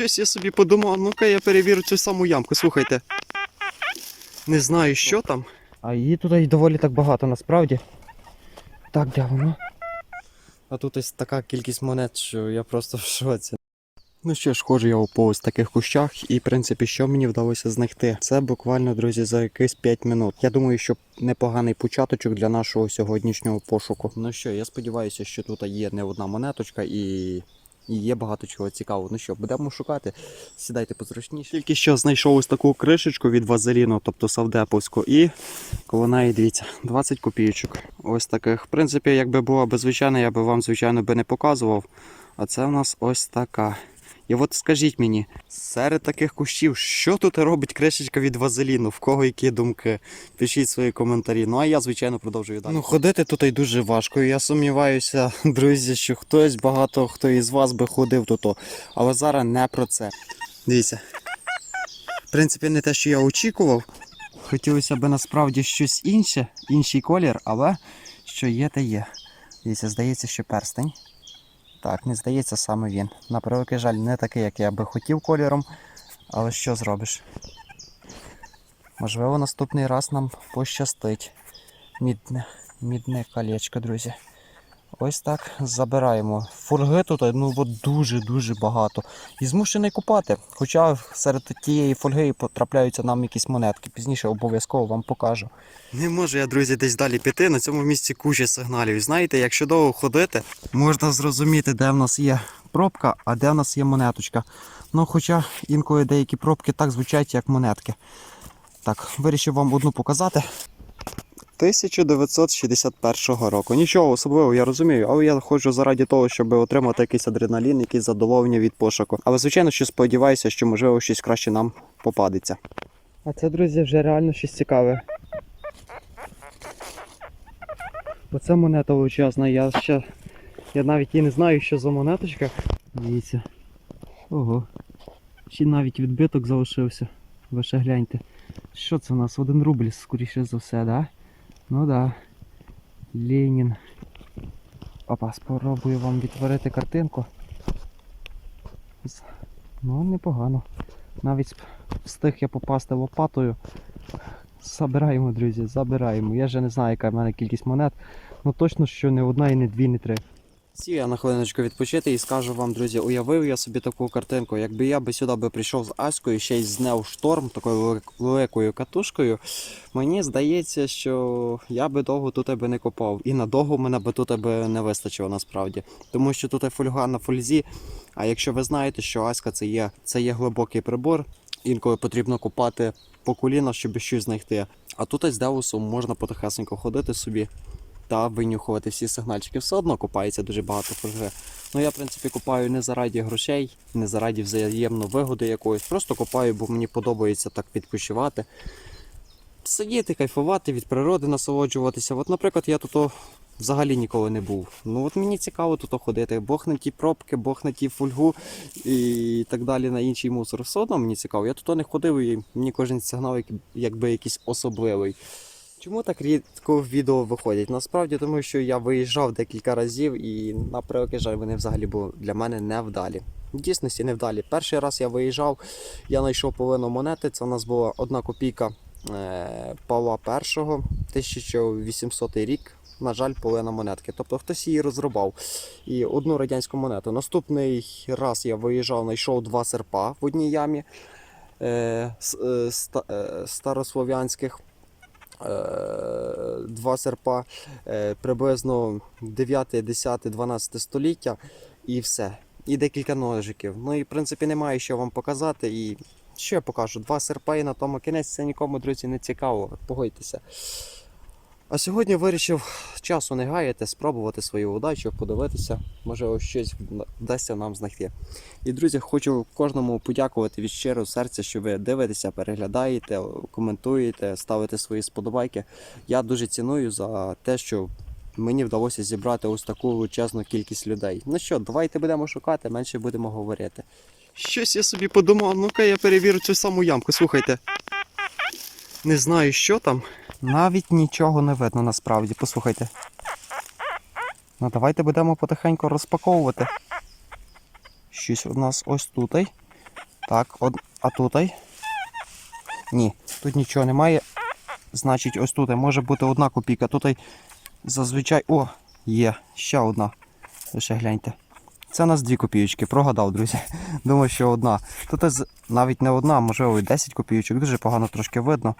Щось я собі подумав, ну-ка я перевірю цю саму ямку. Слухайте. Не знаю, що там. А її тут і доволі так багато насправді. Так, де воно? А тут ось така кількість монет, що я просто в шоці. Ну що ж, ходжу я по ось таких кущах, і в принципі, що мені вдалося знайти? Це буквально, друзі, за якихось 5 минут. Я думаю, що непоганий початочок для нашого сьогоднішнього пошуку. Ну що, я сподіваюся, що тут є не одна монеточка і. І є багато чого цікавого. Ну що, будемо шукати. Сідайте позручніше. Тільки що знайшов ось таку кришечку від вазеліну, тобто савдеповську, і коло неї дивіться, 20 копійочок. Ось таких. В принципі, якби була би звичайна, я би вам, звичайно, би не показував. А це в нас ось така. І от скажіть мені, серед таких кущів, що тут робить кришечка від вазеліну? В кого які думки? Пишіть свої коментарі. Ну а я, звичайно, продовжую далі. Ну, ходити тут і дуже важко. Я сумніваюся, друзі, що хтось багато хто із вас би ходив тут. Але зараз не про це. Дивіться. В принципі, не те, що я очікував. Хотілося б насправді щось інше, інший колір, але що є, те є. Дивіться, здається, що перстень. Так, не здається саме він. На превеликий жаль, не такий, як я би хотів кольором. Але що зробиш? Можливо, наступний раз нам пощастить. Мідне, мідне колечко, друзі. Ось так забираємо. Фольги тут ну, дуже-дуже багато. І змушений купати. Хоча серед тієї фольги потрапляються нам якісь монетки. Пізніше обов'язково вам покажу. Не можу я, друзі, десь далі піти. На цьому місці куча сигналів. Знаєте, якщо довго ходити, можна зрозуміти, де в нас є пробка, а де в нас є монеточка. Ну, хоча інколи деякі пробки так звучать, як монетки. Так, вирішив вам одну показати. 1961 року. Нічого особливого, я розумію, але я ходжу заради того, щоб отримати якийсь адреналін, якісь задоволення від пошуку. Але звичайно, що сподіваюся, що можливо щось краще нам попадеться. А це, друзі, вже реально щось цікаве. Оце монета величезна, я ще. Я навіть і не знаю, що за монеточка. Дивіться. Ого. Ще навіть відбиток залишився. Ви ще гляньте. Що це у нас? Один рубль, скоріше за все, да? Ну да. Ленін. Опа, спробую вам відтворити картинку. Ну, непогано. Навіть встиг я попасти лопатою. Забираємо, друзі, забираємо. Я вже не знаю, яка в мене кількість монет. Ну точно, що не одна і не дві, не три. Сів я на хвилиночку відпочити і скажу вам, друзі, уявив я собі таку картинку. Якби я би сюди би прийшов з Аською, ще й зняв шторм такою великою катушкою, мені здається, що я би довго тут би не копав. І надовго мене би тут би не вистачило насправді. Тому що тут фольга на фользі. А якщо ви знаєте, що Аська це є, це є глибокий прибор, інколи потрібно копати по коліна, щоб щось знайти. А тут із Деусом можна потихесенько ходити собі та винюхувати всі сигнальчики. Все одно копається дуже багато фольги. Ну я, в принципі, копаю не заради грошей, не заради взаємної вигоди якоїсь. Просто копаю, бо мені подобається так відпочивати. Сидіти, кайфувати, від природи насолоджуватися. От, наприклад, я тут взагалі ніколи не був. Ну от мені цікаво тут ходити. Бог на ті пробки, Бог на ті фольгу і так далі на інший мусор. Все одно мені цікаво. Я тут не ходив і мені кожен сигнал якби якийсь особливий. Чому так рідко відео виходять? Насправді тому, що я виїжджав декілька разів і на превеликий жаль вони взагалі були для мене невдалі. В дійсності невдалі. Перший раз я виїжджав, я знайшов половину монети. Це у нас була одна копійка е, Павла І, 1800 рік. На жаль, половина монетки. Тобто хтось її розрубав. І одну радянську монету. Наступний раз я виїжджав, знайшов два серпа в одній ямі е, е, е, старослов'янських. Е, два серпа е, приблизно 9, 10, 12 століття і все. І декілька ножиків. Ну і в принципі немає що вам показати. І що я покажу? Два серпа і на тому кінець це нікому, друзі, не цікаво. Погодьтеся. А сьогодні вирішив часу не гаяти, спробувати свою удачу, подивитися, може ось щось вдасться нам знайти. І друзі, хочу кожному подякувати від щирого серця, що ви дивитеся, переглядаєте, коментуєте, ставите свої сподобайки. Я дуже ціную за те, що мені вдалося зібрати ось таку величезну кількість людей. Ну що, давайте будемо шукати, менше будемо говорити. Щось я собі подумав, ну-ка я перевірю цю саму ямку. Слухайте. Не знаю, що там. Навіть нічого не видно насправді, послухайте. Ну давайте будемо потихеньку розпаковувати. Щось у нас ось тут. Так, од... а тут? Ні, тут нічого немає. Значить, ось тут може бути одна копійка. Тут зазвичай. О, є, ще одна. Ви ще гляньте. Це у нас дві копійочки, прогадав, друзі. Думаю, що одна. Тут навіть не одна, можливо, і 10 копійочок, дуже погано трошки видно.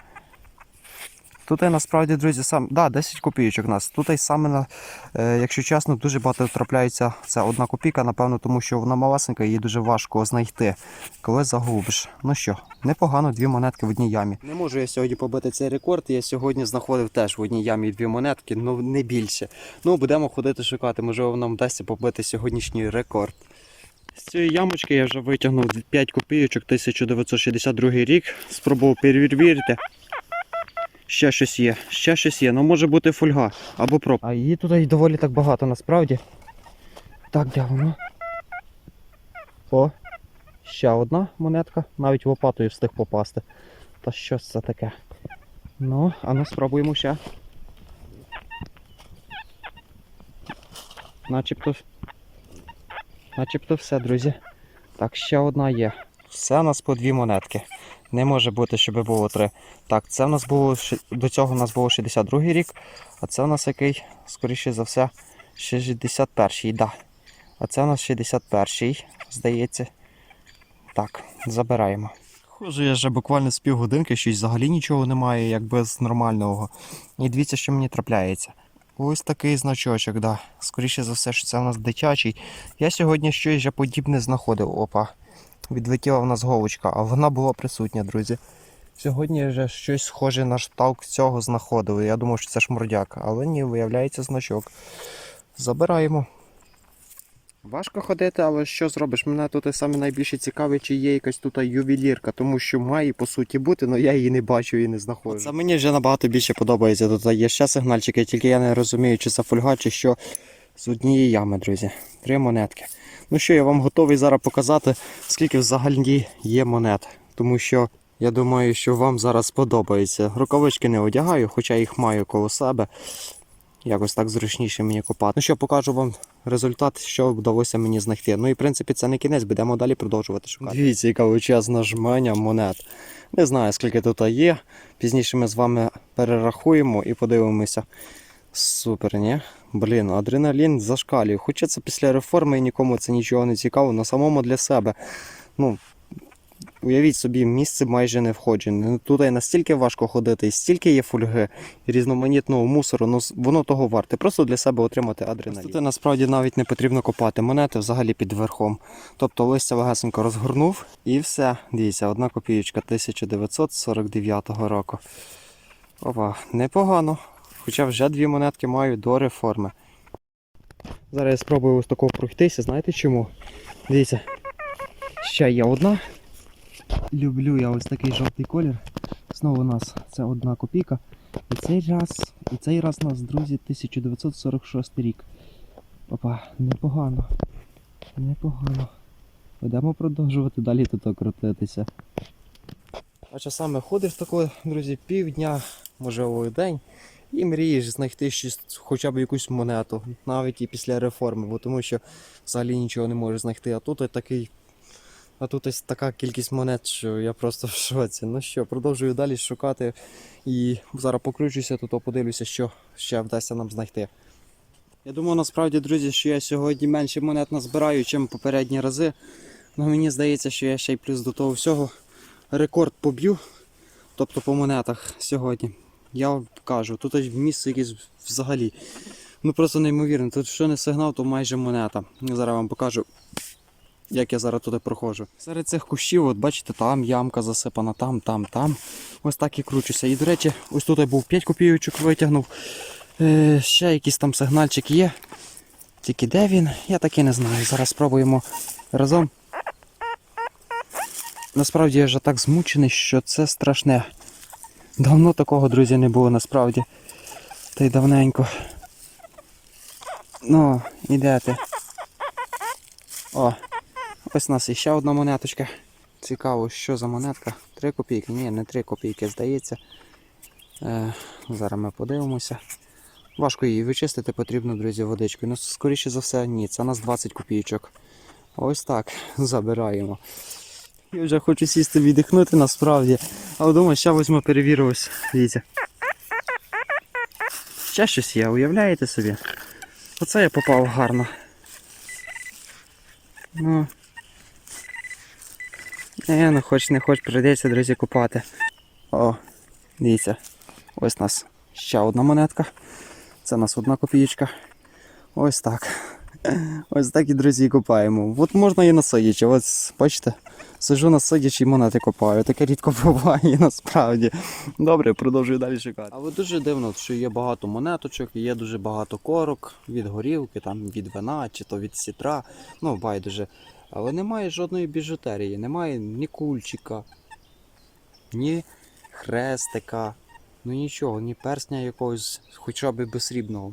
Тут насправді, друзі, сам. Да, 10 копійочок у нас. Тут саме, е, якщо чесно, дуже багато трапляється. Це одна копійка, напевно, тому що вона малесенька, її дуже важко знайти, коли загубиш. Ну що, непогано, дві монетки в одній ямі. Не можу я сьогодні побити цей рекорд. Я сьогодні знаходив теж в одній ямі дві монетки, ну не більше. Ну, будемо ходити шукати, можливо, нам вдасться побити сьогоднішній рекорд. З цієї ямочки я вже витягнув 5 копійочок 1962 рік. Спробував перевірити. Ще щось є, ще щось є. Ну може бути фольга або проб. А її тут доволі так багато насправді. Так, де воно? О, ще одна монетка, навіть лопатою встиг попасти. Та що це таке? Ну, а ну спробуємо ще. Начебто. Начебто все, друзі. Так, ще одна є. Все у нас по дві монетки. Не може бути, щоб було три. Так, це у нас було до цього у нас було 62 рік, а це у нас який, скоріше за все, 61-й, да. А це у нас 61-й, здається. Так, забираємо. Хоже, я вже буквально з півгодинки, щось взагалі нічого немає, як без нормального. І дивіться, що мені трапляється. Ось такий значочок, да. Скоріше за все, що це у нас дитячий. Я сьогодні щось подібне знаходив. Опа. Відлетіла в нас голочка, а вона була присутня, друзі. Сьогодні вже щось схоже на шталк цього знаходили. Я думав, що це шмурдяк, але ні, виявляється значок. Забираємо. Важко ходити, але що зробиш? Мене тут саме найбільше цікавить, чи є якась тут ювелірка, тому що має по суті бути, але я її не бачу і не знаходжу. Це мені вже набагато більше подобається. Тут є ще сигнальчики, тільки я не розумію, чи це фольга, чи що з однієї ями, друзі. Три монетки. Ну що, я вам готовий зараз показати, скільки взагалі є монет. Тому що я думаю, що вам зараз сподобається. Рукавички не одягаю, хоча їх маю коло себе. Якось так зручніше мені копати. Ну що, покажу вам результат, що вдалося мені знайти. Ну і в принципі це не кінець, будемо далі продовжувати шукати. Дивіться, яка величезна жменя монет. Не знаю, скільки тут є. Пізніше ми з вами перерахуємо і подивимося. Супер, ні? Блін, адреналін зашкалює. Це після реформи і нікому це нічого не цікаво, на самому для себе. Ну, уявіть собі, місце майже не входжене. Ну, Тут настільки важко ходити, і стільки є фольги, різноманітного мусору, ну воно того варте. Просто для себе отримати адреналін. Тут насправді навіть не потрібно копати монети взагалі під верхом. Тобто листя легесенько розгорнув і все. Дивіться, одна копієчка 1949 року. Опа, непогано. Хоча вже дві монетки маю до реформи. Зараз я спробую ось такого пройтися, знаєте чому? Дивіться. Ще є одна. Люблю я ось такий жовтий колір. Знову у нас це одна копійка. І цей раз, і цей раз у нас, друзі, 1946 рік. Опа, непогано. Непогано. Будемо продовжувати далі тут крутитися. А часами ходиш такого, друзі, півдня, можливо, день, і мрієш знайти щось, хоча б якусь монету, навіть і після реформи, бо тому що взагалі нічого не можеш знайти. А тут такий. А тут ось така кількість монет, що я просто в шоці. Ну що, продовжую далі шукати і зараз покручуся тут, подивлюся, що ще вдасться нам знайти. Я думаю, насправді, друзі, що я сьогодні менше монет назбираю, ніж попередні рази. Ну мені здається, що я ще й плюс до того всього рекорд поб'ю. Тобто по монетах сьогодні. Я вам кажу, тут місце якесь взагалі. Ну просто неймовірно. Тут що не сигнал, то майже монета. Зараз вам покажу, як я зараз туди проходжу. Серед цих кущів, от бачите, там ямка засипана, там, там, там. Ось так і кручуся. І, до речі, ось тут я був 5 копійочок витягнув. Е, ще якийсь там сигнальчик є. Тільки де він, я так і не знаю. Зараз спробуємо разом. Насправді я вже так змучений, що це страшне. Давно такого, друзі, не було насправді. Та й давненько. Ну, іде ти. О, ось у нас іще одна монеточка. Цікаво, що за монетка? Три копійки. Ні, не три копійки, здається. Е, зараз ми подивимося. Важко її вичистити потрібно, друзі, водичкою. Ну, скоріше за все, ні. Це у нас 20 копійочок. Ось так. Забираємо. Я вже хочу сісти віддихнути насправді. Але думаю, ще візьму перевірю ось. Дивіться. Ще щось є, уявляєте собі? Оце я попав гарно. Ну. Не, ну хоч не хоч, прийдеться, друзі, купати. О, дивіться. Ось нас ще одна монетка. Це у нас одна копієчка. Ось так. Ось так і друзі і копаємо. От можна і на сидячи. Ось бачите, сижу на сидячи і монети копаю. Таке рідко буває насправді. Добре, продовжую далі шукати. Але дуже дивно, що є багато монеточок, є дуже багато корок від горілки, там від вина чи то від сітра. Ну, байдуже. Але немає жодної біжутерії, немає ні кульчика, ні хрестика, ну нічого, ні персня якогось, хоча б безсрібного.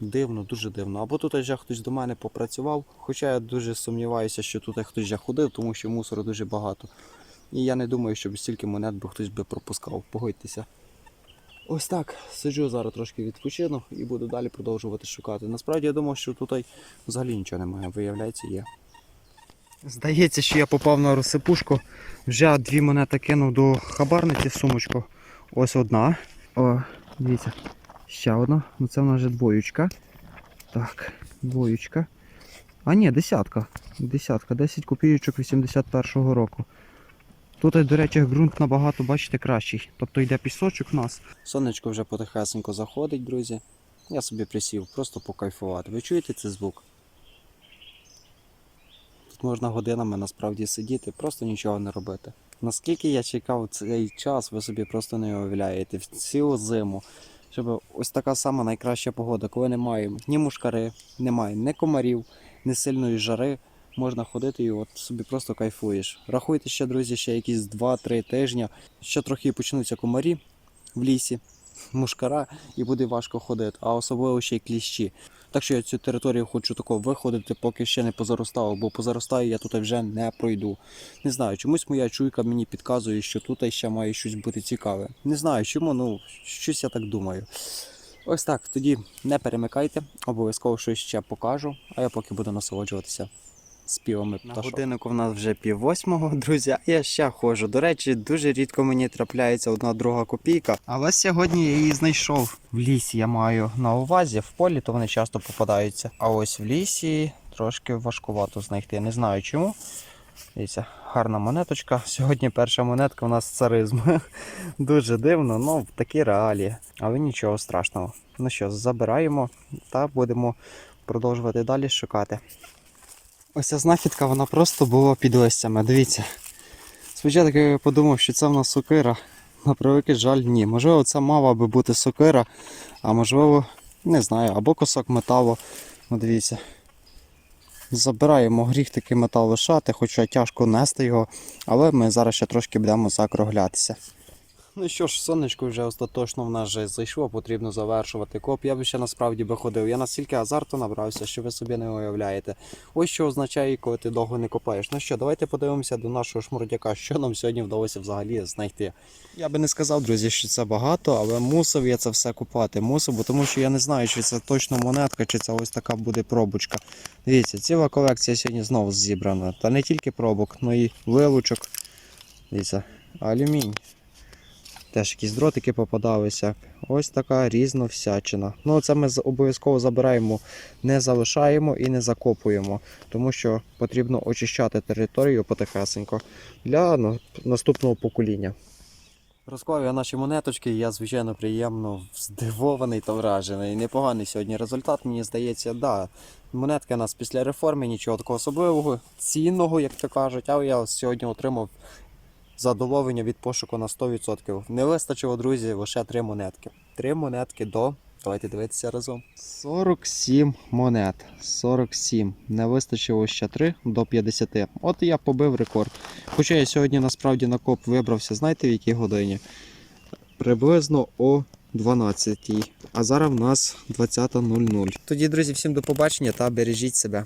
Дивно, дуже дивно. Або тут вже хтось до мене попрацював, хоча я дуже сумніваюся, що тут хтось вже ходив, тому що мусору дуже багато. І я не думаю, що стільки монет би хтось би пропускав. Погодьтеся. Ось так, сиджу зараз трошки відпочину і буду далі продовжувати шукати. Насправді я думав, що тут взагалі нічого немає, виявляється, є. Здається, що я попав на розсипушку. Вже дві монети кинув до хабарниці в сумочку. Ось одна. О, дивіться. Ще одна. Ну це в нас вже двоючка. Так, двоючка. А ні, десятка. Десятка. 10 копійочок 81-го року. Тут, до речі, ґрунт набагато, бачите, кращий. Тобто йде пісочок в нас. Сонечко вже потихесенько заходить, друзі. Я собі присів, просто покайфувати. Ви чуєте цей звук? Тут можна годинами насправді сидіти, просто нічого не робити. Наскільки я чекав цей час, ви собі просто не уявляєте. В цілу зиму. Щоб ось така сама найкраща погода, коли немає ні мушкари, немає ні комарів, ні сильної жари. Можна ходити і от собі просто кайфуєш. Рахуйте ще, друзі, ще якісь 2-3 тижні. Ще трохи почнуться комарі в лісі, мушкара, і буде важко ходити, а особливо ще й кліщі. Так що я цю територію хочу тако виходити, поки ще не позаростав, бо позаростаю я тут вже не пройду. Не знаю, чомусь моя чуйка мені підказує, що тут ще має щось бути цікаве. Не знаю чому, ну щось я так думаю. Ось так, тоді не перемикайте, обов'язково щось ще покажу, а я поки буду насолоджуватися співами На пташок. годиннику в нас вже пів восьмого, друзі, а я ще ходжу. До речі, дуже рідко мені трапляється одна друга копійка. Але сьогодні я її знайшов. В лісі я маю на увазі, в полі то вони часто попадаються. А ось в лісі трошки важкувато знайти. Не знаю чому. Дивіться, гарна монеточка. Сьогодні перша монетка у нас царизм. Дуже дивно, ну такі реалії. Але нічого страшного. Ну що, забираємо та будемо продовжувати далі шукати. Ось ця знахідка, вона просто була під листями. Дивіться. Спочатку я подумав, що це в нас сокира. На превеликий жаль, ні. Можливо, це мала би бути сокира, а можливо, не знаю, або кусок металу. Ну, дивіться. Забираємо гріх такий метал лишати, хоча тяжко нести його, але ми зараз ще трошки будемо закруглятися. Ну що ж, сонечко вже остаточно в нас вже зайшло, потрібно завершувати коп. Я б ще насправді би ходив. Я настільки азарту набрався, що ви собі не уявляєте. Ось що означає, коли ти довго не копаєш. Ну що, давайте подивимося до нашого шмурдяка, що нам сьогодні вдалося взагалі знайти. Я би не сказав, друзі, що це багато, але мусив я це все купати. Мусив, бо тому що я не знаю, чи це точно монетка, чи це ось така буде пробочка. Дивіться, ціла колекція сьогодні знову зібрана. Та не тільки пробок, але й вилучок. Дивіться, алюмінь. Теж якісь дротики попадалися. Ось така різна всячина. Ну, це ми обов'язково забираємо, не залишаємо і не закопуємо, тому що потрібно очищати територію потихесенько для наступного покоління. Розклав наші монеточки, я звичайно приємно здивований та вражений. Непоганий сьогодні результат, мені здається, да. Монетки у нас після реформи, нічого такого особливого, цінного, як то кажуть, але я сьогодні отримав задоволення від пошуку на 100%. Не вистачило, друзі, лише три монетки. Три монетки до. Давайте дивитися разом. 47 монет. 47. Не вистачило ще 3 до 50. От я побив рекорд. Хоча я сьогодні насправді на коп вибрався, знаєте в якій годині? Приблизно о 12. А зараз в нас 20.00. Тоді, друзі, всім до побачення та бережіть себе.